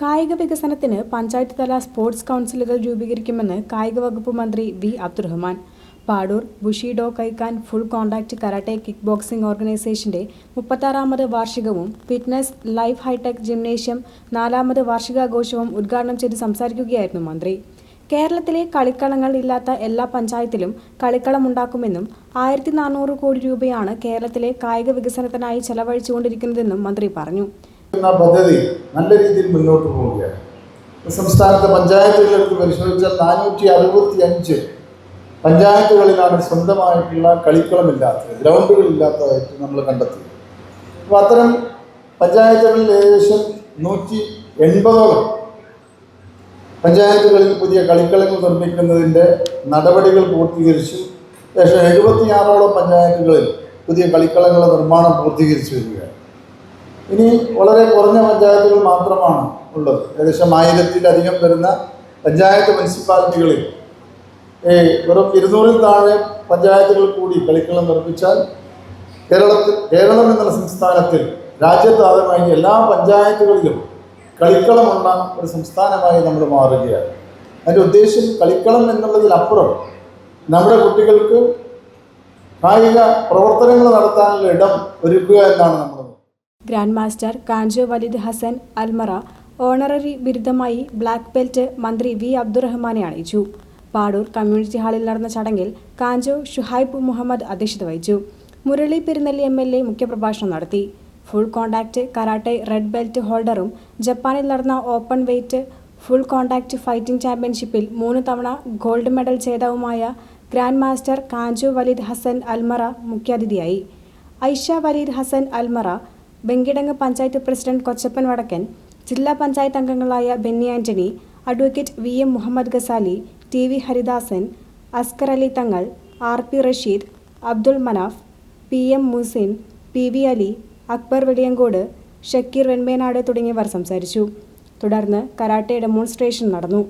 കായിക വികസനത്തിന് പഞ്ചായത്ത് തല സ്പോർട്സ് കൗൺസിലുകൾ രൂപീകരിക്കുമെന്ന് കായിക വകുപ്പ് മന്ത്രി V Abdurahman. Padoor Bushido Kaikan full contact karate kick boxing ഓർഗനൈസേഷന്റെ മുപ്പത്താറാമത് വാർഷികവും ഫിറ്റ്നസ് ലൈഫ് ഹൈടെക് ജിംനേഷ്യം നാലാമത് വാർഷികാഘോഷവും ഉദ്ഘാടനം ചെയ്ത് സംസാരിക്കുകയായിരുന്നു മന്ത്രി. കേരളത്തിലെ കളിക്കളങ്ങൾ ഇല്ലാത്ത എല്ലാ പഞ്ചായത്തിലും കളിക്കളമുണ്ടാക്കുമെന്നും ആയിരത്തി നാനൂറ് കോടി രൂപയാണ് കേരളത്തിലെ കായിക വികസനത്തിനായി ചെലവഴിച്ചുകൊണ്ടിരിക്കുന്നതെന്നും മന്ത്രി പറഞ്ഞു. എന്ന പദ്ധതി നല്ല രീതിയിൽ മുന്നോട്ട് പോവുകയാണ്. സംസ്ഥാനത്തെ പഞ്ചായത്തുകളെടുത്ത് പരിശോധിച്ചാൽ നാനൂറ്റി അറുപത്തി അഞ്ച് പഞ്ചായത്തുകളിലാണ് സ്വന്തമായിട്ടുള്ള കളിക്കളമില്ലാത്തത് ഗ്രൗണ്ടുകളില്ലാത്തതായിട്ട് നമ്മൾ കണ്ടെത്തി. അപ്പോൾ അത്തരം പഞ്ചായത്തുകളിൽ ഏകദേശം നൂറ്റി എൺപതോളം പഞ്ചായത്തുകളിൽ പുതിയ കളിക്കളങ്ങൾ നിർമ്മിക്കുന്നതിന്റെ നടപടികൾ പൂർത്തീകരിച്ചു. ഏകദേശം എഴുപത്തിയാറോളം പഞ്ചായത്തുകളിൽ പുതിയ കളിക്കളങ്ങളുടെ നിർമ്മാണം പൂർത്തീകരിച്ചു വരികയാണ്. ഇനി വളരെ കുറഞ്ഞ പഞ്ചായത്തുകൾ മാത്രമാണ് ഉള്ളത്. ഏകദേശം ആയിരത്തിലധികം വരുന്ന പഞ്ചായത്ത് മുനിസിപ്പാലിറ്റികളിൽ. വെറും ഇരുന്നൂറിൽ താഴെ പഞ്ചായത്തുകൾ കൂടി കളിക്കളം നിർമ്മിച്ചാൽ കേരളത്തിൽ കേരളം എന്നുള്ള സംസ്ഥാനത്തിൽ രാജ്യത്താദ്യമായി എല്ലാ പഞ്ചായത്തുകളിലും കളിക്കളമുള്ള ഒരു സംസ്ഥാനമായി നമ്മൾ മാറുകയാണ്. അതിന്റെ ഉദ്ദേശം കളിക്കളം എന്നുള്ളതിലപ്പുറം നമ്മുടെ കുട്ടികൾക്ക് കായിക പ്രവർത്തനങ്ങൾ നടത്താനുള്ള ഇടം ഒരുക്കുക എന്നാണ് നമ്മൾ grand master Kancho Walid Hassan Almara honorary ബിരുദമായി black belt മന്ത്രി വി. അബ്ദുറഹ്മാനെ അണിയിച്ചു പാടൂർ കമ്മ്യൂണിറ്റി ഹാളിൽ നടന്ന ചടങ്ങിൽ കാഞ്ചോ ഷുഹൈബ് മുഹമ്മദ് അധ്യക്ഷത വഹിച്ചു. Murali Perunnalli M L A മുഖ്യപ്രഭാഷണം നടത്തി. Full contact karate red belt ഹോൾഡറും ജപ്പാനിൽ നടന്ന open weight full contact fighting ചാമ്പ്യൻഷിപ്പിൽ മൂന്ന് തവണ gold medal ജേതാവുമായ grand master Kancho Waleed Hasan Almarra മുഖ്യാതിഥിയായി. Aisha Waleed Hasan Almarra Venkitangu panchayat president Kochappan Vadakkan ജില്ലാ പഞ്ചായത്ത് അംഗങ്ങളായ Benny Antony advocate V M Muhammad Gazali T V Haridasan Askar Ali Thangal R P Rasheed Abdul Manaf P M Musin P V Ali Akbar Veliyankode Shakeer Venmenad തുടങ്ങിയവർ സംസാരിച്ചു. തുടർന്ന് karate demonstration നടന്നു.